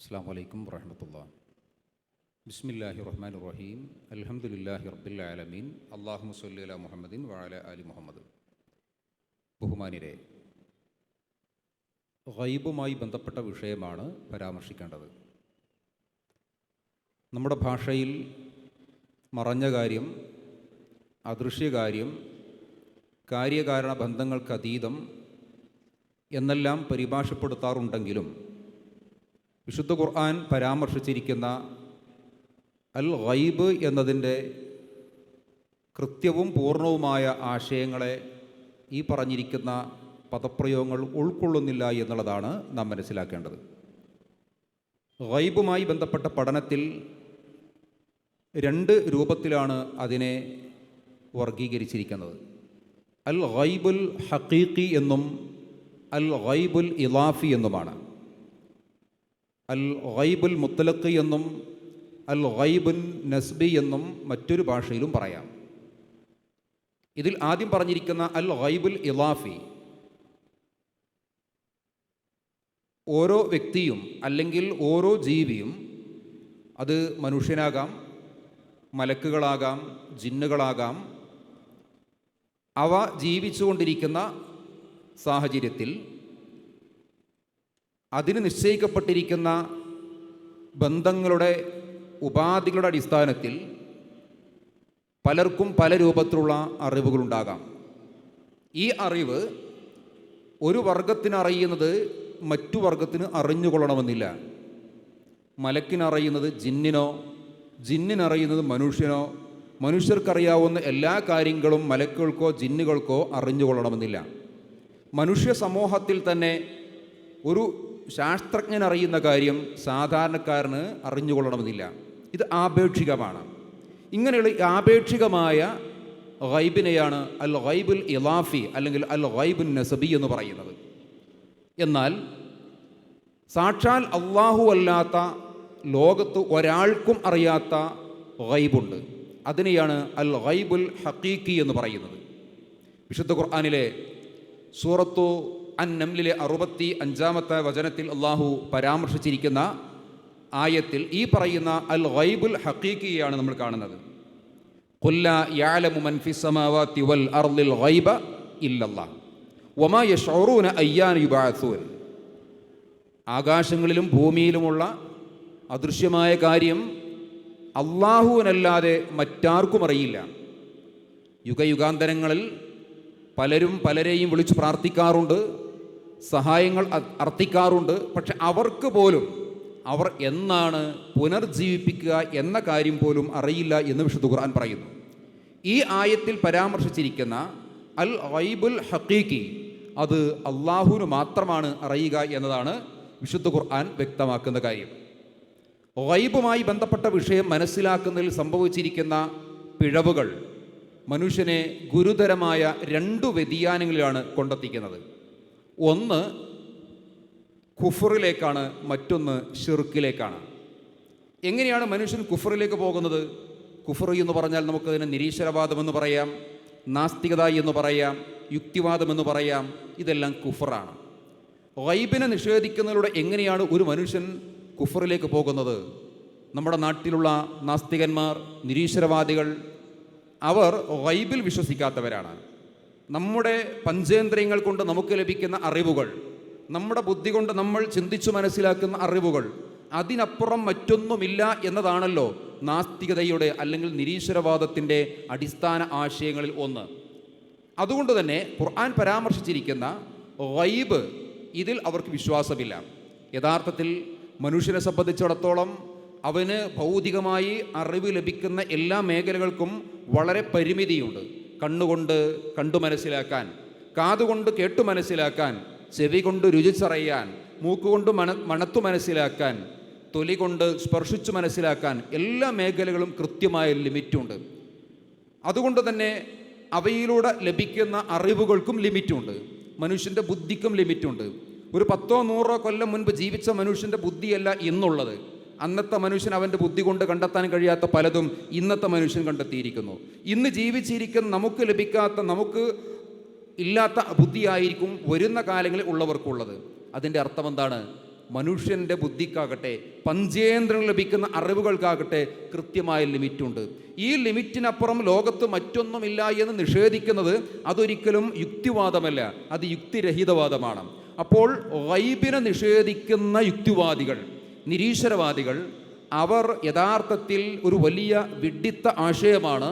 അസ്സാം വലൈക്കും വറഹമത്തുള്ള. ബിസ്മില്ലാഹി റഹ്മാൻ റഹീം. അലഹമുല്ലാഹി ആലമീൻ. അള്ളാഹു മുസല്ലി അല മുഹമ്മദിൻ വാല അലി മുഹമ്മദ്. ബഹുമാനിരെ ഗൈബുമായി ബന്ധപ്പെട്ട വിഷയമാണ് പരാമർശിക്കേണ്ടത്. നമ്മുടെ ഭാഷയിൽ മറഞ്ഞ കാര്യം അദൃശ്യകാര്യം കാര്യകാരണ ബന്ധങ്ങൾക്കതീതം എന്നെല്ലാം പരിഭാഷപ്പെടുത്താറുണ്ടെങ്കിലും വിശുദ്ധ ഖുർആൻ പരാമർശിച്ചിരിക്കുന്ന അൽ ഗൈബ് എന്നതിന്റെ കൃത്യവും പൂർണവുമായ ആശയങ്ങളെ ഈ പറഞ്ഞിരിക്കുന്ന പദപ്രയോഗങ്ങൾ ഉൾക്കൊള്ളുന്നില്ല എന്നുള്ളതാണ് നാം മനസ്സിലാക്കേണ്ടത്. ഗൈബുമായി ബന്ധപ്പെട്ട പഠനത്തിൽ രണ്ട് രൂപത്തിലാണ് അതിനെ വർഗീകരിച്ചിരിക്കുന്നത് അൽ ഗൈബുൽ ഹക്കീഖി എന്നും അൽ ഗൈബുൽ ഇലാഫി എന്നുമാണ്. അൽ ഗൈബുൽ മുത്തലക്ക് എന്നും അൽ ഗൈബുൽ നസ്ബി എന്നും മറ്റൊരു ഭാഷയിലും പറയാം. ഇതിൽ ആദ്യം പറഞ്ഞിരിക്കുന്ന അൽ ഗൈബുൽ ഇലാഫി ഓരോ വ്യക്തിയും അല്ലെങ്കിൽ ഓരോ ജീവിയും അത് മനുഷ്യനാകാം മലക്കുകളാകാം ജിന്നുകളാകാം. അവ ജീവിച്ചുകൊണ്ടിരിക്കുന്ന സാഹചര്യത്തിൽ അതിന് നിശ്ചയിക്കപ്പെട്ടിരിക്കുന്ന ബന്ധങ്ങളുടെ ഉപാധികളുടെ അടിസ്ഥാനത്തിൽ പലർക്കും പല രൂപത്തിലുള്ള അറിവുകളുണ്ടാകാം. ഈ അറിവ് ഒരു വർഗത്തിന് അറിയുന്നത് മറ്റു വർഗത്തിന് അറിഞ്ഞുകൊള്ളണമെന്നില്ല. മലക്കിനറിയുന്നത് ജിന്നിനോ ജിന്നിനറിയുന്നത് മനുഷ്യനോ മനുഷ്യർക്കറിയാവുന്ന എല്ലാ കാര്യങ്ങളും മലക്കുകൾക്കോ ജിന്നുകൾക്കോ അറിഞ്ഞുകൊള്ളണമെന്നില്ല. മനുഷ്യ സമൂഹത്തിൽ തന്നെ ഒരു ശാസ്ത്രജ്ഞൻ അറിയുന്ന കാര്യം സാധാരണക്കാരന് അറിഞ്ഞുകൊള്ളണമെന്നില്ല. ഇത് ആപേക്ഷികമാണ്. ഇങ്ങനെയുള്ള ആപേക്ഷികമായ ഗൈബിനെയാണ് അൽ ഗൈബുൽ ഇലാഫി അല്ലെങ്കിൽ അൽ ഗൈബുൽ നസബി എന്ന് പറയുന്നത്. എന്നാൽ സാക്ഷാൽ അള്ളാഹു അല്ലാത്ത ലോകത്ത് ഒരാൾക്കും അറിയാത്ത ഗൈബുണ്ട്. അതിനെയാണ് അൽ ഗൈബുൽ ഹക്കീക്കി എന്ന് പറയുന്നത്. വിശുദ്ധ ഖുർആാനിലെ സൂറത്തു അൻ നംലിലെ അറുപത്തി അഞ്ചാമത്തെ വചനത്തിൽ അള്ളാഹു പരാമർശിച്ചിരിക്കുന്ന ആയത്തിൽ ഈ പറയുന്ന അൽ ഗൈബുൽ ഹക്കീക്കിയാണ് നമ്മൾ കാണുന്നത്. വൽ ഗൈബ ആകാശങ്ങളിലും ഭൂമിയിലുമുള്ള അദൃശ്യമായ കാര്യം അള്ളാഹുവിനല്ലാതെ മറ്റാർക്കും അറിയില്ല. യുഗയുഗാന്തരങ്ങളിൽ പലരും പലരെയും വിളിച്ച് പ്രാർത്ഥിക്കാറുണ്ട്. സഹായങ്ങൾ അർത്ഥിക്കാറുണ്ട് പക്ഷെ അവർക്ക് പോലും അവർ എന്നാണ് പുനർജീവിപ്പിക്കുക എന്ന കാര്യം പോലും അറിയില്ല എന്ന് വിശുദ്ധ ഖുർആൻ പറയുന്നു. ഈ ആയത്തിൽ പരാമർശിച്ചിരിക്കുന്ന അൽ ഐബുൽ ഹക്കീക്കി അത് അള്ളാഹുവിന് മാത്രമാണ് അറിയുക എന്നതാണ് വിശുദ്ധ ഖുർആൻ വ്യക്തമാക്കുന്ന കാര്യം. ഗൈബുമായി ബന്ധപ്പെട്ട വിഷയം മനസ്സിലാക്കുന്നതിൽ സംഭവിച്ചിരിക്കുന്ന പിഴവുകൾ മനുഷ്യനെ ഗുരുതരമായ രണ്ടു വ്യതിയാനങ്ങളിലാണ് കൊണ്ടെത്തിക്കുന്നത്. ഒന്ന് കുഫറിലേക്കാണ് മറ്റൊന്ന് ഷിർക്കിലേക്കാണ്. എങ്ങനെയാണ് മനുഷ്യൻ കുഫറിലേക്ക് പോകുന്നത്? കുഫറി എന്ന് പറഞ്ഞാൽ നമുക്കതിനെ നിരീശ്വരവാദമെന്ന് പറയാം നാസ്തികത എന്ന് പറയാം യുക്തിവാദമെന്ന് പറയാം ഇതെല്ലാം കുഫറാണ്. വൈബിനെ നിഷേധിക്കുന്നതിലൂടെ എങ്ങനെയാണ് ഒരു മനുഷ്യൻ കുഫറിലേക്ക് പോകുന്നത്? നമ്മുടെ നാട്ടിലുള്ള നാസ്തികന്മാർ നിരീശ്വരവാദികൾ അവർ വൈബിൽ വിശ്വസിക്കാത്തവരാണ്. നമ്മുടെ പഞ്ചേന്ദ്രിയങ്ങൾ കൊണ്ട് നമുക്ക് ലഭിക്കുന്ന അറിവുകൾ നമ്മുടെ ബുദ്ധി കൊണ്ട് നമ്മൾ ചിന്തിച്ചു മനസ്സിലാക്കുന്ന അറിവുകൾ അതിനപ്പുറം മറ്റൊന്നുമില്ല എന്നതാണല്ലോ നാസ്തികതയുടെ അല്ലെങ്കിൽ നിരീശ്വരവാദത്തിന്റെ അടിസ്ഥാന ആശയങ്ങളിൽ ഒന്ന്. അതുകൊണ്ട് തന്നെ ഖുർആൻ പരാമർശിച്ചിരിക്കുന്ന വൈബ് ഇതിൽ അവർക്ക് വിശ്വാസമില്ല. യഥാർത്ഥത്തിൽ മനുഷ്യനെ സംബന്ധിച്ചിടത്തോളം അവന് ഭൗതികമായി അറിവ് ലഭിക്കുന്ന എല്ലാ മേഖലകൾക്കും വളരെ പരിമിതിയുണ്ട്. കണ്ണുകൊണ്ട് കണ്ടു മനസ്സിലാക്കാൻ കാതുകൊണ്ട് കേട്ടു മനസ്സിലാക്കാൻ ചെവി കൊണ്ട് രുചിച്ചറിയാൻ മൂക്കുകൊണ്ട് മണ മണത്തു മനസ്സിലാക്കാൻ തൊലി കൊണ്ട് സ്പർശിച്ചു മനസ്സിലാക്കാൻ എല്ലാ മേഖലകളും കൃത്യമായ ലിമിറ്റുണ്ട്. അതുകൊണ്ട് തന്നെ അവയിലൂടെ ലഭിക്കുന്ന അറിവുകൾക്കും ലിമിറ്റുണ്ട്. മനുഷ്യന്റെ ബുദ്ധിക്കും ലിമിറ്റുണ്ട്. ഒരു പത്തോ നൂറോ കൊല്ലം മുൻപ് ജീവിച്ച മനുഷ്യന്റെ ബുദ്ധിയല്ല ഇന്നുള്ളത്. അന്നത്തെ മനുഷ്യൻ അവന്റെ ബുദ്ധി കൊണ്ട് കണ്ടെത്താൻ കഴിയാത്ത പലതും ഇന്നത്തെ മനുഷ്യൻ കണ്ടെത്തിയിരിക്കുന്നു. ഇന്ന് ജീവിച്ചിരിക്കുന്ന നമുക്ക് ലഭിക്കാത്ത നമുക്ക് ഇല്ലാത്ത ബുദ്ധിയായിരിക്കും വരുന്ന കാലങ്ങളിൽ ഉള്ളവർക്കുള്ളത്. അതിന്റെ അർത്ഥം എന്താണ്? മനുഷ്യന്റെ ബുദ്ധിക്കാകട്ടെ പഞ്ചേന്ദ്രങ്ങൾ ലഭിക്കുന്ന അറിവുകൾക്കാകട്ടെ കൃത്യമായ ലിമിറ്റുണ്ട്. ഈ ലിമിറ്റിനപ്പുറം ലോകത്ത് മറ്റൊന്നുമില്ല എന്ന് നിഷേധിക്കുന്നത് അതൊരിക്കലും യുക്തിവാദമല്ല. അത് യുക്തിരഹിതവാദമാണ്. അപ്പോൾ വൈബിനെ നിഷേധിക്കുന്ന യുക്തിവാദികൾ നിരീശ്വരവാദികൾ അവർ യഥാർത്ഥത്തിൽ ഒരു വലിയ വിഡിത്ത ആശയമാണ്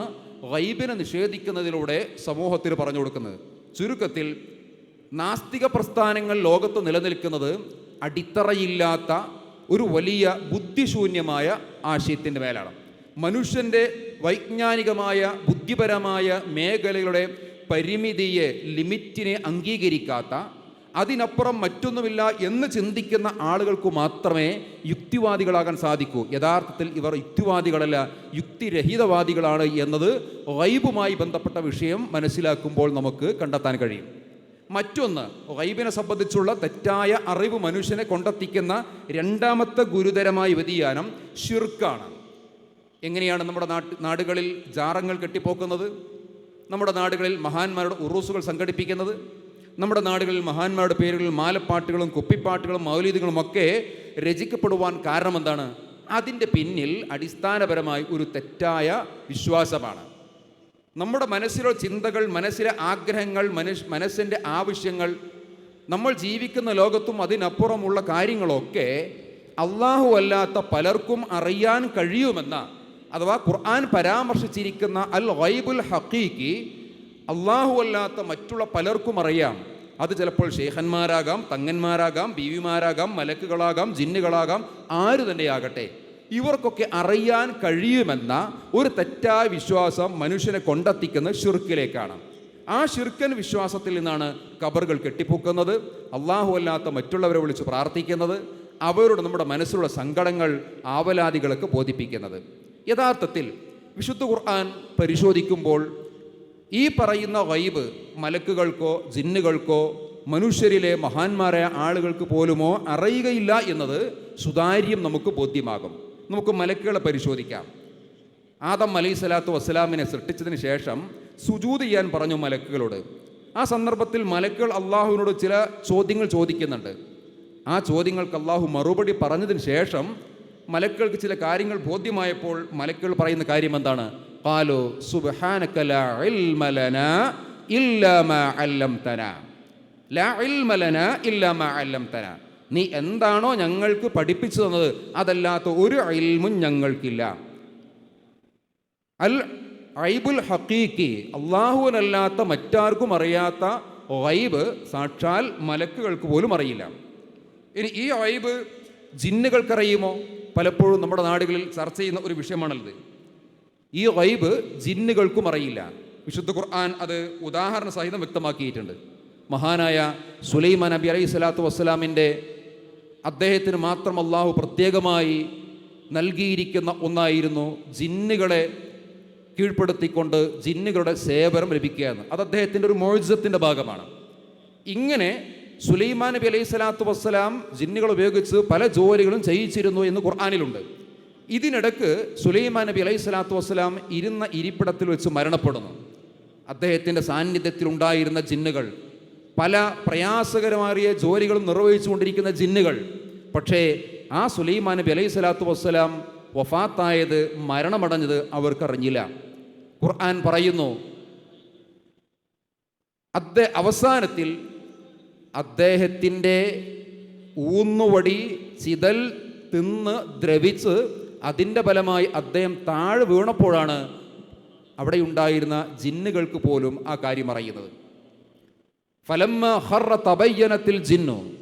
വൈബിനെ നിഷേധിക്കുന്നതിലൂടെ സമൂഹത്തിന് പറഞ്ഞു കൊടുക്കുന്നത്. ചുരുക്കത്തിൽ നാസ്തിക പ്രസ്ഥാനങ്ങൾ ലോകത്ത് നിലനിൽക്കുന്നത് അടിത്തറയില്ലാത്ത ഒരു വലിയ ബുദ്ധിശൂന്യമായ ആശയത്തിന്റെ മേലാണ്. മനുഷ്യന്റെ വൈജ്ഞാനികമായ ബുദ്ധിപരമായ മേഖലകളുടെ പരിമിതിയെ ലിമിറ്റിനെ അംഗീകരിക്കാത്ത അതിനപ്പുറം മറ്റൊന്നുമില്ല എന്ന് ചിന്തിക്കുന്ന ആളുകൾക്ക് മാത്രമേ യുക്തിവാദികളാകാൻ സാധിക്കൂ. യഥാർത്ഥത്തിൽ ഇവർ യുക്തിവാദികളല്ല യുക്തിരഹിതവാദികളാണ് എന്നത് വൈബുമായി ബന്ധപ്പെട്ട വിഷയം മനസ്സിലാക്കുമ്പോൾ നമുക്ക് കണ്ടെത്താൻ കഴിയും. മറ്റൊന്ന് വൈബിനെ സംബന്ധിച്ചുള്ള തെറ്റായ അറിവ് മനുഷ്യനെ കൊണ്ടെത്തിക്കുന്ന രണ്ടാമത്തെ ഗുരുതരമായ വ്യതിയാനം ഷിർക്കാണ് എങ്ങനെയാണ് നമ്മുടെ നാട്ട് നാടുകളിൽ ജാറങ്ങൾ കെട്ടിപ്പോക്കുന്നത്? നമ്മുടെ നാടുകളിൽ മഹാന്മാരുടെ ഉറൂസുകൾ സംഘടിപ്പിക്കുന്നത്? നമ്മുടെ നാടുകളിൽ മഹാന്മാരുടെ പേരുകളിൽ മാലപ്പാട്ടുകളും കുപ്പിപ്പാട്ടുകളും മൗലീദുകളും ഒക്കെ രചിക്കപ്പെടുവാൻ കാരണം എന്താണ്? അതിന്റെ പിന്നിൽ അടിസ്ഥാനപരമായി ഒരു തെറ്റായ വിശ്വാസമാണ്. നമ്മുടെ മനസ്സിലെ ചിന്തകൾ മനസ്സിലെ ആഗ്രഹങ്ങൾ മനുഷ്യ മനസ്സിന്റെ ആവശ്യങ്ങൾ നമ്മൾ ജീവിക്കുന്ന ലോകത്തും അതിനപ്പുറമുള്ള കാര്യങ്ങളൊക്കെ അള്ളാഹു അല്ലാത്ത പലർക്കും അറിയാൻ കഴിയുമെന്ന അഥവാ ഖുർആൻ പരാമർശിച്ചിരിക്കുന്ന അൽ വൈബുൽ ഹക്കീക്ക് അള്ളാഹു അല്ലാത്ത മറ്റുള്ള പലർക്കും അറിയാം. അത് ചിലപ്പോൾ ഷേഖന്മാരാകാം തങ്ങന്മാരാകാം ബീവിമാരാകാം മലക്കുകളാകാം ജിന്നുകളാകാം ആര് തന്നെയാകട്ടെ. ഇവർക്കൊക്കെ അറിയാൻ കഴിയുമെന്ന ഒരു തെറ്റായ വിശ്വാസം മനുഷ്യനെ കൊണ്ടെത്തിക്കുന്നത് ഷിർക്കിലേക്കാണ് ആ ഷിർക്കൻ വിശ്വാസത്തിൽ നിന്നാണ് കബറുകൾ കെട്ടിപ്പൊക്കുന്നത് അള്ളാഹു അല്ലാത്ത മറ്റുള്ളവരെ വിളിച്ച് പ്രാർത്ഥിക്കുന്നത് അവരോട് നമ്മുടെ മനസ്സിലുള്ള സങ്കടങ്ങൾ ആവലാദികളൊക്കെ ബോധിപ്പിക്കുന്നത്. യഥാർത്ഥത്തിൽ വിശുദ്ധ ഖുർആൻ പരിശോധിക്കുമ്പോൾ ഈ പറയുന്ന വൈബ് മലക്കുകൾക്കോ ജിന്നുകൾക്കോ മനുഷ്യരിലെ മഹാന്മാരായ ആളുകൾക്ക് പോലുമോ അറിയുകയില്ല എന്നത് സുതാര്യം നമുക്ക് ബോധ്യമാകും. നമുക്ക് മലക്കുകളെ പരിശോധിക്കാം. ആദം അലൈഹി സ്വലാത്തു വസ്സലാമിനെ സൃഷ്ടിച്ചതിന് ശേഷം സുജൂത് ചെയ്യാൻ പറഞ്ഞു മലക്കുകളോട്. ആ സന്ദർഭത്തിൽ മലക്കുകൾ അള്ളാഹുവിനോട് ചില ചോദ്യങ്ങൾ ചോദിക്കുന്നുണ്ട്. ആ ചോദ്യങ്ങൾക്ക് അള്ളാഹു മറുപടി പറഞ്ഞതിന് ശേഷം മലക്കുകൾക്ക് ചില കാര്യങ്ങൾ ബോധ്യമായപ്പോൾ മലക്കുകൾ പറയുന്ന കാര്യം എന്താണ്? قالوا سبحانك لا علم لنا إلا ما علمتنا. لا علم لنا إلا ما علمتنا. നീ എന്താണോ ഞങ്ങൾക്ക് പഠിപ്പിച്ചു തന്നത് അതല്ലാത്ത ഒരു അയിൽമും ഞങ്ങൾക്കില്ല. അൽ ഐബുൽ ഹക്കീക്കി അള്ളാഹുവിനല്ലാത്ത മറ്റാർക്കും അറിയാത്ത വൈബ് സാക്ഷാൽ മലക്കുകൾക്ക് പോലും അറിയില്ല. ഇനി ഈ വൈബ് ജിന്നുകൾക്കറിയുമോ? പലപ്പോഴും നമ്മുടെ നാടുകളിൽ ചർച്ച ചെയ്യുന്ന ഒരു വിഷയമാണല്ലത് ഈ വൈബ് ജിന്നുകൾക്കും അറിയില്ല. വിശുദ്ധ ഖുർആൻ അത് ഉദാഹരണ സഹിതം വ്യക്തമാക്കിയിട്ടുണ്ട്. മഹാനായ സുലൈമാൻ നബി അലൈഹി സ്വലാത്തു വസ്സലാമിന്റെ അദ്ദേഹത്തിന് മാത്രം അള്ളാഹു പ്രത്യേകമായി നൽകിയിരിക്കുന്ന ഒന്നായിരുന്നു ജിന്നുകളെ കീഴ്പ്പെടുത്തിക്കൊണ്ട് ജിന്നുകളുടെ സേവനം ലഭിക്കുക എന്ന് അത് അദ്ദേഹത്തിന്റെ ഒരു മോഴ്സത്തിന്റെ ഭാഗമാണ്. ഇങ്ങനെ സുലൈമാൻ നബി അലൈഹി സ്വലാത്തു വസ്സലാം ജിന്നുകൾ ഉപയോഗിച്ച് പല ജോലികളും ചെയ്യിച്ചിരുന്നു എന്ന് ഖുർആാനിലുണ്ട്. ഇതിനിടക്ക് സുലൈമാൻ നബി അലൈഹി സ്വലാത്തു വസ്സലാം ഇരുന്ന ഇരിപ്പിടത്തിൽ വെച്ച് മരണപ്പെടുന്നു. അദ്ദേഹത്തിന്റെ സാന്നിധ്യത്തിൽ ഉണ്ടായിരുന്ന ജിന്നുകൾ പല പ്രയാസകരമാറിയ ജോലികളും നിർവഹിച്ചുകൊണ്ടിരിക്കുന്ന ജിന്നുകൾ. പക്ഷേ ആ സുലൈമാൻ നബി അലൈഹി സ്വലാത്തു വസ്സലാം വഫാത്തായത് മരണമടഞ്ഞത് അവർക്കറിഞ്ഞില്ല. ഖുർആൻ പറയുന്നു അദ്ദേ അവസാനത്തിൽ അദ്ദേഹത്തിന്റെ ഊന്നുവടി ചിതൽ തിന്ന് ദ്രവിച്ച് അതിന്റെ ഫലമായി അദ്ദേഹം താഴെ വീണപ്പോഴാണ് അവിടെ ഉണ്ടായിരുന്ന ജിന്നുകൾക്ക് പോലും ആ കാര്യം അറിയുന്നത്. ഫലം ഹറ തബയ്യനത്തിൽ ജിന്നു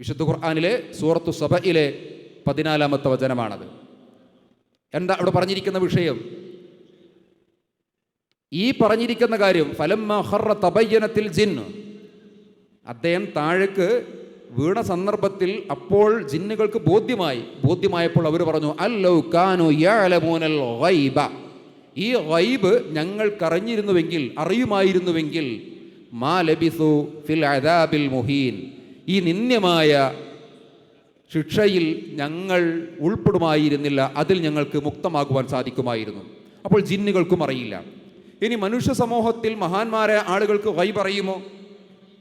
വിശുദ്ധ ഖുർആനിലെ സൂറത്തു സഭയിലെ പതിനാലാമത്തെ വചനമാണത്. എന്താ അവിടെ പറഞ്ഞിരിക്കുന്ന വിഷയം? ഈ പറഞ്ഞിരിക്കുന്ന കാര്യം ഫലം തബയ്യനത്തിൽ ജിന്ന് അദ്ദേഹം താഴേക്ക് വീണ സന്ദർഭത്തിൽ അപ്പോൾ ജിന്നുകൾക്ക് ബോധ്യമായി. ബോധ്യമായപ്പോൾ അവർ പറഞ്ഞു അല്ലോ കാനു യാലമോനൽ വൈബ ഈ ഗൈബ് ഞങ്ങൾക്കറിഞ്ഞിരുന്നുവെങ്കിൽ അറിയുമായിരുന്നുവെങ്കിൽ മാ ലബിസു ഫിൽ അദാബിൽ മുഹീൻ. ഈ നിന്ദ്യമായ ശിക്ഷയിൽ ഞങ്ങൾ ഉൾപ്പെടുമായിരുന്നില്ല അതിൽ ഞങ്ങൾക്ക് മുക്തമാകുവാൻ സാധിക്കുമായിരുന്നു. അപ്പോൾ ജിന്നുകൾക്കും അറിയില്ല. ഇനി മനുഷ്യ സമൂഹത്തിൽ മഹാന്മാരായ ആളുകൾക്ക് വൈബ് പറയുമോ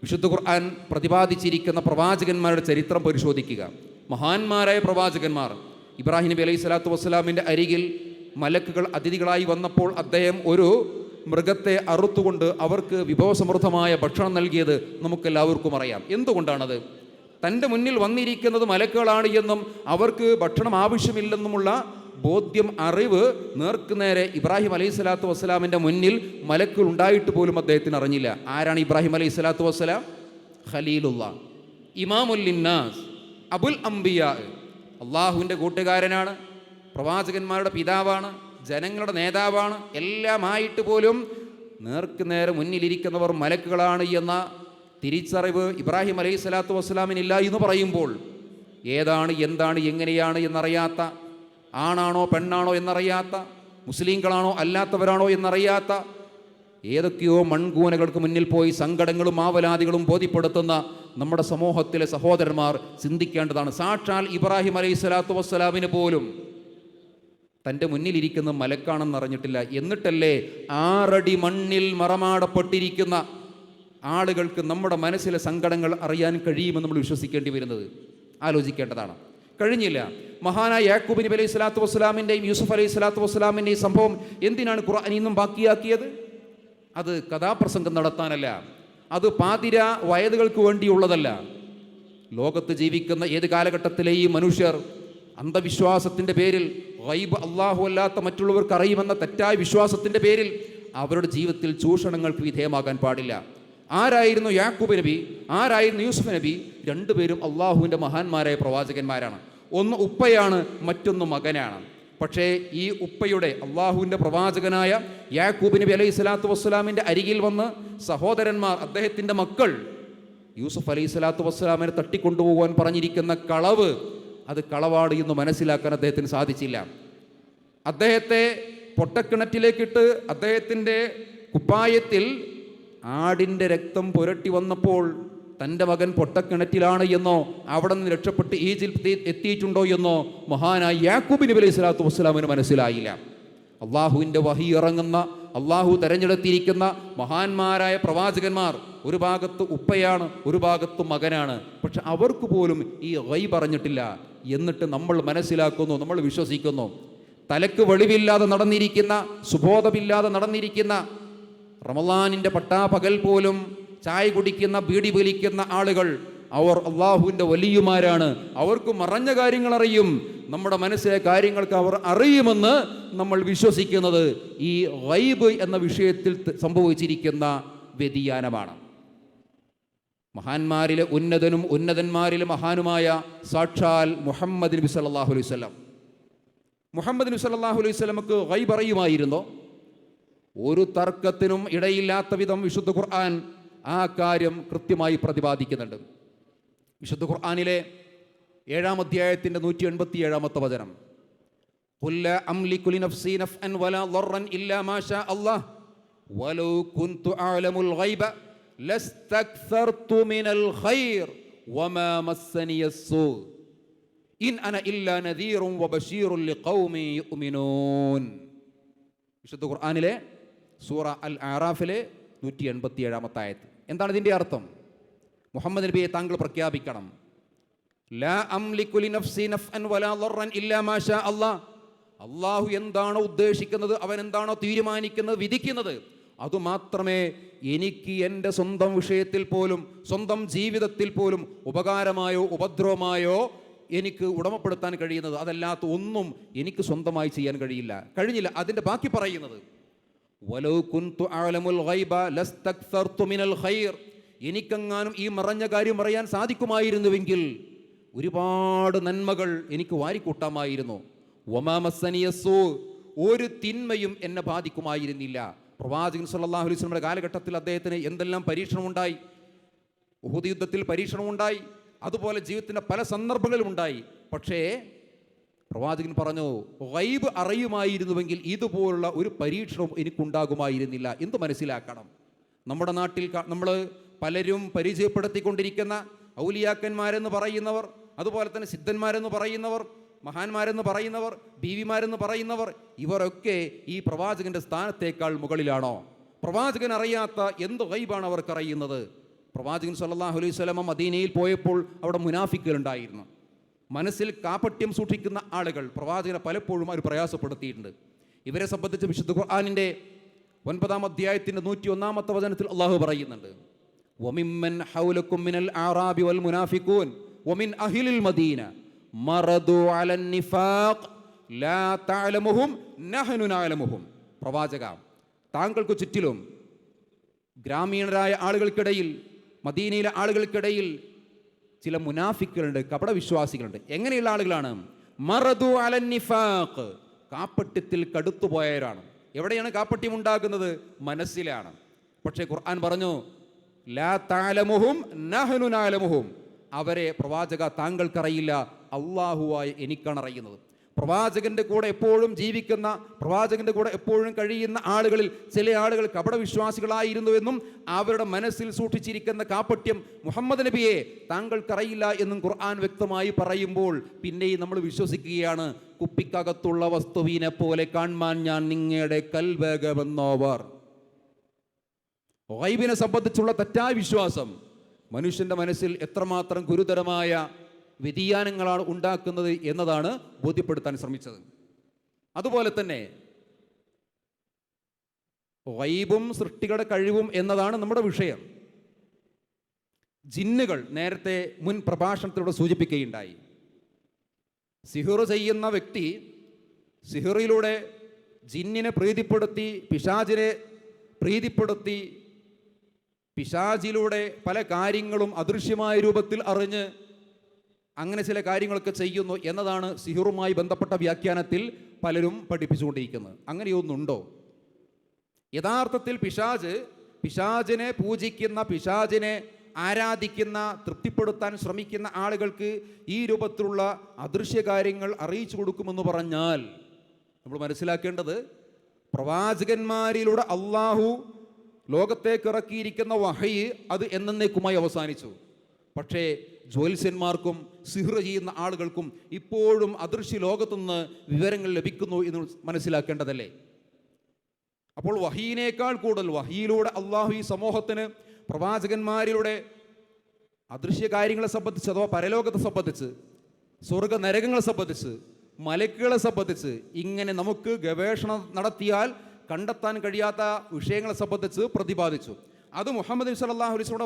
വിശുദ്ധ ഖുർആൻ പ്രതിപാദിച്ചിരിക്കുന്ന പ്രവാചകന്മാരുടെ ചരിത്രം പരിശോധിക്കുക. മഹാന്മാരായ പ്രവാചകന്മാർ ഇബ്രാഹിം നബി അലൈഹി സ്വലാത്തു വസ്സലാമിന്റെ അരികിൽ മലക്കുകൾ അതിഥികളായി വന്നപ്പോൾ അദ്ദേഹം ഒരു മൃഗത്തെ അറുത്തുകൊണ്ട് അവർക്ക് വിഭവസമൃദ്ധമായ ഭക്ഷണം നൽകിയത് നമുക്കെല്ലാവർക്കും അറിയാം. എന്തുകൊണ്ടാണത്? തന്റെ മുന്നിൽ വന്നിരിക്കുന്നത് മലക്കുകളാണ് എന്നും അവർക്ക് ഭക്ഷണം ആവശ്യമില്ലെന്നുമുള്ള ബോധ്യം അറിവ് നേർക്കുനേരെ ഇബ്രാഹിം അലൈഹി സ്വലാത്തു വസ്സലാമിന്റെ മുന്നിൽ മലക്കുകൾ ഉണ്ടായിട്ട് പോലും അദ്ദേഹത്തിന് അറിഞ്ഞില്ല. ആരാണ് ഇബ്രാഹിം അലൈഹി സ്വലാത്തു വസ്സലാം? ഖലീലുള്ള. ഇമാമുല്ലിന്നാസ് അബുൽ അംബിയ. അള്ളാഹുവിന്റെ കൂട്ടുകാരനാണ് പ്രവാചകന്മാരുടെ പിതാവാണ് ജനങ്ങളുടെ നേതാവാണ് എല്ലാമായിട്ട് പോലും നേർക്ക് നേരെ മുന്നിലിരിക്കുന്നവർ മലക്കുകളാണ് എന്ന തിരിച്ചറിവ് ഇബ്രാഹിം അലൈഹി സ്വലാത്തു വസ്സലാമിനില്ല എന്ന് പറയുമ്പോൾ ഏതാണ് എന്താണ് എങ്ങനെയാണ് എന്നറിയാത്ത ആണാണോ പെണ്ണാണോ എന്നറിയാത്ത മുസ്ലിങ്ങളാണോ അല്ലാത്തവരാണോ എന്നറിയാത്ത ഏതൊക്കെയോ മൺകൂനകൾക്ക് മുന്നിൽ പോയി സങ്കടങ്ങളും ആവലാതികളും ബോധ്യപ്പെടുത്തുന്ന നമ്മുടെ സമൂഹത്തിലെ സഹോദരന്മാർ ചിന്തിക്കേണ്ടതാണ്. സാക്ഷാൽ ഇബ്രാഹിം അലൈഹി സ്വലാത്തു വസ്സലാമിന് പോലും തന്റെ മുന്നിലിരിക്കുന്ന മലക്കാണെന്ന് അറിഞ്ഞിട്ടില്ല. എന്നിട്ടല്ലേ ആറടി മണ്ണിൽ മറമാടപ്പെട്ടിരിക്കുന്ന ആളുകൾക്ക് നമ്മുടെ മനസ്സിലെ സങ്കടങ്ങൾ അറിയാൻ കഴിയുമെന്ന് നമ്മൾ വിശ്വസിക്കേണ്ടി വരുന്നത്? ആലോചിക്കേണ്ടതാണ്. കഴിഞ്ഞില്ല. മഹാനായ യാക്കൂബ് നബി അലൈഹി സ്വലാത്തു വസ്സലാമിന്റെയും യൂസുഫ് അലൈഹി സ്വലാത്തു വസ്സലാമിന്റെയും സംഭവം എന്തിനാണ് ഖുർആൻ ഇന്നും ബാക്കിയാക്കിയത്? അത് കഥാപ്രസംഗം നടത്താനല്ല. അത് പാതിര വയതുകൾക്ക് വേണ്ടിയുള്ളതല്ല. ലോകത്ത് ജീവിക്കുന്ന ഏത് കാലഘട്ടത്തിലെയും മനുഷ്യർ അന്ധവിശ്വാസത്തിന്റെ പേരിൽ വൈബ് അള്ളാഹു അല്ലാത്ത മറ്റുള്ളവർക്ക് അറിയുമെന്ന തെറ്റായ വിശ്വാസത്തിന്റെ പേരിൽ അവരുടെ ജീവിതത്തിൽ ചൂഷണങ്ങൾക്ക് വിധേയമാകാൻ പാടില്ല. ആരായിരുന്നു യാക്കൂബ് നബി? ആരായിരുന്നു യൂസുഫ് നബി? രണ്ടുപേരും അള്ളാഹുവിന്റെ മഹാന്മാരായ പ്രവാചകന്മാരാണ്. ഒന്ന് ഉപ്പയാണ് മറ്റൊന്ന് മകനാണ്. പക്ഷേ ഈ ഉപ്പയുടെ അള്ളാഹുവിന്റെ പ്രവാചകനായ യാക്കൂബ് നബി അലൈഹി സ്വലാത്തു വസ്സലാമിന്റെ അരികിൽ വന്ന് സഹോദരന്മാർ അദ്ദേഹത്തിന്റെ മക്കൾ യൂസുഫ് അലൈഹി സ്വലാത്തു വസ്സലാമിനെ തട്ടിക്കൊണ്ടുപോകാൻ പറഞ്ഞിരിക്കുന്ന കളവ് അത് കളവാണ് എന്ന് മനസ്സിലാക്കാൻ അദ്ദേഹത്തിന് സാധിച്ചില്ല. അദ്ദേഹത്തെ പൊട്ടക്കിണറ്റിലേക്കിട്ട് അദ്ദേഹത്തിന്റെ കുപ്പായത്തിൽ ആടിന്റെ രക്തം പുരട്ടി വന്നപ്പോൾ തന്റെ മകൻ പൊട്ടക്കിണറ്റിലാണ് എന്നോ അവിടെ നിന്ന് രക്ഷപ്പെട്ട് ഈജിപ്ത് എത്തിയിട്ടുണ്ടോ എന്നോ മഹാനായ യാക്കൂബ് നബി അലൈഹി സ്വലാത്തു വസ്സലാമിന് മനസ്സിലായില്ല. അള്ളാഹുവിന്റെ വഹി ഇറങ്ങുന്ന അള്ളാഹു തെരഞ്ഞെടുത്തിരിക്കുന്ന മഹാന്മാരായ പ്രവാചകന്മാർ ഒരു ഭാഗത്ത് ഉപ്പയാണ് ഒരു ഭാഗത്ത് മകനാണ്. പക്ഷെ അവർക്ക് പോലും ഈ വൈ പറഞ്ഞിട്ടില്ല. എന്നിട്ട് നമ്മൾ മനസ്സിലാക്കുന്നു നമ്മൾ വിശ്വസിക്കുന്നു. തലക്ക് വെളിവില്ലാതെ നടന്നിരിക്കുന്ന സുബോധമില്ലാതെ നടന്നിരിക്കുന്ന റമലാനിന്റെ പട്ടാപകൽ പോലും ചായ കുടിക്കുന്ന ബീഡി വലിക്കുന്ന ആളുകൾ അവർ അള്ളാഹുവിന്റെ വലിയുമാരാണ്. അവർക്ക് മറഞ്ഞ കാര്യങ്ങൾ അറിയും. നമ്മുടെ മനസ്സിലെ കാര്യങ്ങൾക്ക് അവർ അറിയുമെന്ന് നമ്മൾ വിശ്വസിക്കുന്നത്. ഈ വൈബ് എന്ന വിഷയത്തിൽ സംഭവിച്ചിരിക്കുന്ന വ്യതിയാനമാണ്. മഹാന്മാരിലെ ഉന്നതനും ഉന്നതന്മാരിലെ മഹാനുമായ സാക്ഷാൽ മുഹമ്മദ് നബി സല്ലാഹു അലൈഹി വസല്ലം. മുഹമ്മദ് നബി സല്ലാഹു അലൈഹി വസല്ലമക്ക് വൈബ് അറിയുമായിരുന്നോ? ഒരു തർക്കത്തിനും ഇടയില്ലാത്ത വിധം വിശുദ്ധ ഖുർആൻ ആ കാര്യം കൃത്യമായി പ്രതിപാദിക്കുന്നുണ്ട് വിശുദ്ധ ഖുർആനിലെ ഏഴാം അധ്യായത്തിൻ്റെ നൂറ്റി എൺപത്തി ഏഴാമത്തെ വചനം قل لا أملك لنفسي نفعا ولا ضرا إلا ما شاء الله ولو كنت أعلم الغيب لاستكثرت من الخير وما مسني السوء إن أنا إلا نذير وبشير لقوم يؤمنون വിശുദ്ധ ഖുർആാനിലെ സൂറ അൽ ആറാഫിലെ നൂറ്റി എൺപത്തി ഏഴാമത്തെ ആയത്ത് എന്താണ് ഇതിന്റെ അർത്ഥം? മുഹമ്മദ് നബിയെ താങ്കൾ പ്രഖ്യാപിക്കണം. അള്ളാഹു എന്താണോ ഉദ്ദേശിക്കുന്നത് അവൻ എന്താണോ തീരുമാനിക്കുന്നത് വിധിക്കുന്നത് അതുമാത്രമേ എനിക്ക് എന്റെ സ്വന്തം വിഷയത്തിൽ പോലും സ്വന്തം ജീവിതത്തിൽ പോലും ഉപകാരമായോ ഉപദ്രവമായോ എനിക്ക് ഉടമപ്പെടുത്താൻ കഴിയുന്നത് അതല്ലാത്ത ഒന്നും എനിക്ക് സ്വന്തമായി ചെയ്യാൻ കഴിയില്ല. കഴിഞ്ഞില്ല. അതിന്റെ ബാക്കി പറയുന്നത് എനിക്കെങ്ങാനും ഈ മറഞ്ഞ കാര്യം അറിയാൻ സാധിക്കുമായിരുന്നുവെങ്കിൽ ഒരുപാട് നന്മകൾ എനിക്ക് വാരിക്കൂട്ടാമായിരുന്നു. ഒമാമസനിയസോ ഒരു തിന്മയും എന്നെ ബാധിക്കുമായിരുന്നില്ല. പ്രവാചകൻ സല്ലല്ലാഹു അലൈഹി വസല്ലമയുടെ കാലഘട്ടത്തിൽ അദ്ദേഹത്തിന് എന്തെല്ലാം പരീക്ഷണമുണ്ടായി? ഉഹുദ് യുദ്ധത്തിൽ പരീക്ഷണമുണ്ടായി. അതുപോലെ ജീവിതത്തിന്റെ പല സന്ദർഭങ്ങളും ഉണ്ടായി പക്ഷേ പ്രവാചകൻ പറഞ്ഞു വൈബ് അറിയുമായിരുന്നുവെങ്കിൽ ഇതുപോലുള്ള ഒരു പരീക്ഷണം എനിക്കുണ്ടാകുമായിരുന്നില്ല. എന്ന് മനസ്സിലാക്കണം? നമ്മുടെ നാട്ടിൽ നമ്മൾ പലരും പരിചയപ്പെടുത്തിക്കൊണ്ടിരിക്കുന്ന ഔലിയാക്കന്മാരെന്ന് പറയുന്നവർ അതുപോലെ തന്നെ സിദ്ധന്മാരെന്ന് പറയുന്നവർ മഹാന്മാരെന്ന് പറയുന്നവർ ബീവിമാരെന്ന് പറയുന്നവർ ഇവരൊക്കെ ഈ പ്രവാചകന്റെ സ്ഥാനത്തേക്കാൾ മുകളിലാണോ? പ്രവാചകൻ അറിയാത്ത എന്ത് വൈബാണ് അവർക്കറിയുന്നത്? പ്രവാചകൻ സല്ലല്ലാഹു അലൈഹി സ്വലമ മദീനയിൽ പോയപ്പോൾ അവിടെ മുനാഫിക്കുകൾ ഉണ്ടായിരുന്നു. മനസ്സിൽ കാപ്പട്യം സൂക്ഷിക്കുന്ന ആളുകൾ പ്രവാചകനെ പലപ്പോഴും അവർ പ്രയാസപ്പെടുത്തിയിട്ടുണ്ട്. ഇവരെ സംബന്ധിച്ച് വിശുദ്ധ ഖുർആാനിന്റെ ഒൻപതാം അധ്യായത്തിന്റെ നൂറ്റി ഒന്നാമത്തെ വചനത്തിൽ അള്ളാഹു പറയുന്നുണ്ട്. ഹൗലക്കും മിനൽ മുനാഫിക്കൂൻ അഹിലിൽ മദീന പ്രവാചക താങ്കൾക്ക് ചുറ്റിലും ഗ്രാമീണരായ ആളുകൾക്കിടയിൽ മദീനയിലെ ആളുകൾക്കിടയിൽ ചില മുനാഫിക്കുകളുണ്ട് കപടവിശ്വാസികളുണ്ട്. എങ്ങനെയുള്ള ആളുകളാണ്? മറദു അലന്നിഫാഖ് നിഫാഖ്. കാപ്പട്യത്തിൽ കടുത്തുപോയവരാണ്. എവിടെയാണ് കാപ്പട്യം ഉണ്ടാക്കുന്നത് മനസ്സിലാണ്. പക്ഷേ ഖുർആൻ പറഞ്ഞു ലാ താലമുഹും നഹനു നാലമുഹും. അവരെ പ്രവാചക താങ്കൾക്കറിയില്ല അള്ളാഹുവായി എനിക്കാണ് അറിയുന്നത് പ്രവാചകന്റെ കൂടെ എപ്പോഴും ജീവിക്കുന്ന പ്രവാചകന്റെ കൂടെ എപ്പോഴും കഴിയുന്ന ആളുകളിൽ ചില ആളുകൾ കപടവിശ്വാസികളായിരുന്നുവെന്നും അവരുടെ മനസ്സിൽ സൂക്ഷിച്ചിരിക്കുന്ന കാപ്പട്യം മുഹമ്മദ് നബിയെ താങ്കൾക്കറിയില്ല എന്നും ഖുർആൻ വ്യക്തമായി പറയുമ്പോൾ പിന്നെയും നമ്മൾ വിശ്വസിക്കുകയാണ് കുപ്പിക്കകത്തുള്ള വസ്തുവിനെ പോലെ കാണാൻ ഞാൻ നിങ്ങളുടെ കൽവേഗമെന്നോവർ. വൈബിനെ സംബന്ധിച്ചുള്ള തെറ്റായ വിശ്വാസം മനുഷ്യന്റെ മനസ്സിൽ എത്രമാത്രം ഗുരുതരമായ വ്യതിയാനങ്ങളാണ് ഉണ്ടാക്കുന്നത് എന്നതാണ് ബോധ്യപ്പെടുത്താൻ ശ്രമിച്ചത്. അതുപോലെ തന്നെ വൈബും സൃഷ്ടികളുടെ കഴിവും എന്നതാണ് നമ്മുടെ വിഷയം. ജിന്നുകൾ നേരത്തെ മുൻ പ്രഭാഷണത്തിലൂടെ സൂചിപ്പിക്കുകയുണ്ടായി. സിഹുർ ചെയ്യുന്ന വ്യക്തി സിഹുറിലൂടെ ജിന്നിനെ പ്രീതിപ്പെടുത്തി പിശാചിനെ പ്രീതിപ്പെടുത്തി പിശാചിലൂടെ പല കാര്യങ്ങളും അദൃശ്യമായ രൂപത്തിൽ അറിഞ്ഞ് അങ്ങനെ ചില കാര്യങ്ങളൊക്കെ ചെയ്യുന്നു എന്നതാണ് സിഹുറുമായി ബന്ധപ്പെട്ട വ്യാഖ്യാനത്തിൽ പലരും പഠിപ്പിച്ചുകൊണ്ടിരിക്കുന്നത്. അങ്ങനെയൊന്നുണ്ടോ? യഥാർത്ഥത്തിൽ പിശാജ് പിശാജിനെ പൂജിക്കുന്ന പിശാജിനെ ആരാധിക്കുന്ന തൃപ്തിപ്പെടുത്താൻ ശ്രമിക്കുന്ന ആളുകൾക്ക് ഈ രൂപത്തിലുള്ള അദൃശ്യ കാര്യങ്ങൾ അറിയിച്ചു കൊടുക്കുമെന്ന് പറഞ്ഞാൽ നമ്മൾ മനസ്സിലാക്കേണ്ടത് പ്രവാചകന്മാരിലൂടെ അള്ളാഹു ലോകത്തേക്ക് ഇറക്കിയിരിക്കുന്ന വഹയ് അത് എന്നേക്കുമായി അവസാനിച്ചു. പക്ഷേ ജ്യോത്സ്യന്മാർക്കും സിഹ്റ ചെയ്യുന്ന ആളുകൾക്കും ഇപ്പോഴും അദൃശ്യ ലോകത്തുനിന്ന് വിവരങ്ങൾ ലഭിക്കുന്നു എന്ന് മനസ്സിലാക്കേണ്ടതല്ലേ? അപ്പോൾ വഹീനേക്കാൾ കൂടുതൽ വഹിയിലൂടെ അള്ളാഹു ഈ സമൂഹത്തിന് പ്രവാചകന്മാരിലൂടെ അദൃശ്യ കാര്യങ്ങളെ സംബന്ധിച്ച് അഥവാ പരലോകത്തെ സംബന്ധിച്ച് സ്വർഗ നരകങ്ങളെ സംബന്ധിച്ച് മലക്കുകളെ സംബന്ധിച്ച് ഇങ്ങനെ നമുക്ക് ഗവേഷണം നടത്തിയാൽ കണ്ടെത്താൻ കഴിയാത്ത വിഷയങ്ങളെ സംബന്ധിച്ച് പ്രതിപാദിച്ചു. അത് മുഹമ്മദ് നബി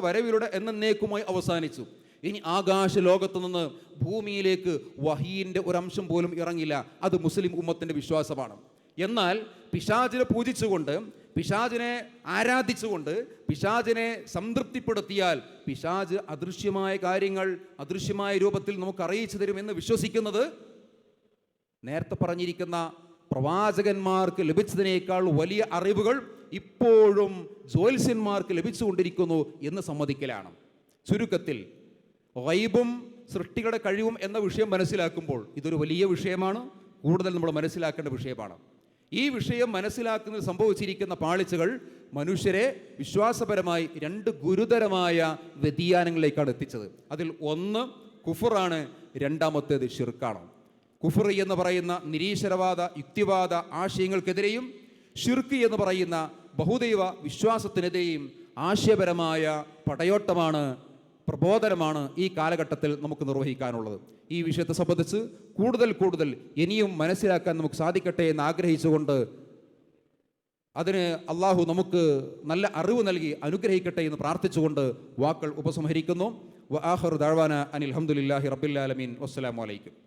വരവിലൂടെ എന്നേക്കുമായി അവസാനിച്ചു. ഇനി ആകാശ ലോകത്ത് നിന്ന് ഭൂമിയിലേക്ക് വഹീന്റെ ഒരംശം പോലും ഇറങ്ങില്ല. അത് മുസ്ലിം ഉമ്മത്തിന്റെ വിശ്വാസമാണ്. എന്നാൽ പിശാചിനെ പൂജിച്ചുകൊണ്ട് പിശാചിനെ ആരാധിച്ചുകൊണ്ട് പിശാചിനെ സംതൃപ്തിപ്പെടുത്തിയാൽ പിശാജ് അദൃശ്യമായ കാര്യങ്ങൾ അദൃശ്യമായ രൂപത്തിൽ നമുക്ക് അറിയിച്ചു തരുമെന്ന് വിശ്വസിക്കുന്നത് നേരത്തെ പറഞ്ഞിരിക്കുന്ന പ്രവാചകന്മാർക്ക് ലഭിച്ചതിനേക്കാൾ വലിയ അറിവുകൾ ഇപ്പോഴും ജ്യോത്സ്യന്മാർക്ക് ലഭിച്ചുകൊണ്ടിരിക്കുന്നു എന്ന് സമ്മതിക്കലാണ്. ചുരുക്കത്തിൽ വൈബും സൃഷ്ടികളുടെ കഴിവും എന്ന വിഷയം മനസ്സിലാക്കുമ്പോൾ ഇതൊരു വലിയ വിഷയമാണ്. കൂടുതൽ നമ്മൾ മനസ്സിലാക്കേണ്ട വിഷയമാണ്. ഈ വിഷയം മനസ്സിലാക്കുന്നതിൽ സംഭവിച്ചിരിക്കുന്ന പാളിച്ചകൾ മനുഷ്യരെ വിശ്വാസപരമായി രണ്ട് ഗുരുതരമായ വ്യതിയാനങ്ങളിലേക്കാണ് എത്തിച്ചത്. അതിൽ ഒന്ന് കുഫറാണ് രണ്ടാമത്തേത് ഷിർക്കാണ് കുഫർ എന്ന് പറയുന്ന നിരീശ്വരവാദ യുക്തിവാദ ആശയങ്ങൾക്കെതിരെയും ഷിർക്ക് എന്ന് പറയുന്ന ബഹുദൈവ വിശ്വാസത്തിനെതിരെയും ആശയപരമായ പടയോട്ടമാണ് പ്രബോധനമാണ് ഈ കാലഘട്ടത്തിൽ നമുക്ക് നിർവഹിക്കാനുള്ളത്. ഈ വിഷയത്തെ സംബന്ധിച്ച് കൂടുതൽ കൂടുതൽ ഇനിയും മനസ്സിലാക്കാൻ നമുക്ക് സാധിക്കട്ടെ എന്ന് ആഗ്രഹിച്ചുകൊണ്ട് അതിന് അള്ളാഹു നമുക്ക് നല്ല അറിവ് നൽകി അനുഗ്രഹിക്കട്ടെ എന്ന് പ്രാർത്ഥിച്ചുകൊണ്ട് വാക്കുകൾ ഉപസംഹരിക്കുന്നു. വ ആഹർ ദാഴ്വാന അനിൽ അഹമ്മദില്ലാഹി റബ്ബില്ലാലമീൻ വസ്സലാമലൈക്കും